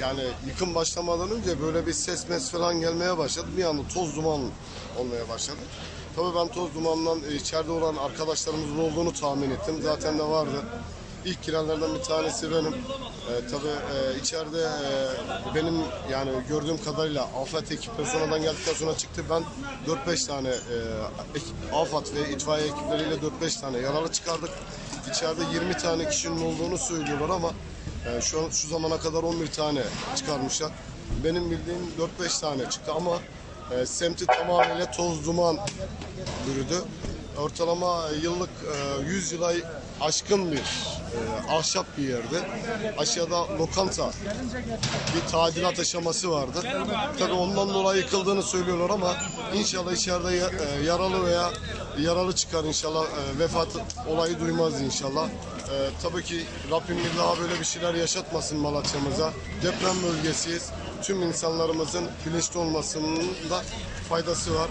yani yıkım başlamadan önce böyle bir ses mes falan gelmeye başladı. Bir anda toz duman olmaya başladı. Tabii ben toz dumandan e, içeride olan arkadaşlarımızın olduğunu tahmin ettim. Zaten de vardı. İlk girenlerden bir tanesi benim. E, tabii e, içeride e, benim yani gördüğüm kadarıyla afet ekipleri sonradan geldikten sonra çıktı. Ben 4-5 tane e, afet ve itfaiye ekipleriyle 4-5 tane yaralı çıkardık. İçeride 20 tane kişinin olduğunu söylüyorlar ama e, şu an şu zamana kadar 11 tane çıkarmışlar. Benim bildiğim 4-5 tane çıktı ama e, semti tamamıyla toz duman bürüdü. Ortalama yıllık e, 100 yıla aşkın bir e, ahşap bir yerde. Aşağıda lokanta bir tadilat aşaması vardı. Tabii ondan dolayı yıkıldığını söylüyorlar ama inşallah içeride e, yaralı veya yaralı çıkar inşallah e, vefat olayı duymaz inşallah. E, tabii ki Rabbim bir daha böyle bir şeyler yaşatmasın Malatya'mıza. Deprem bölgesiyiz. Tüm insanlarımızın bilinçli olmasının da faydası var.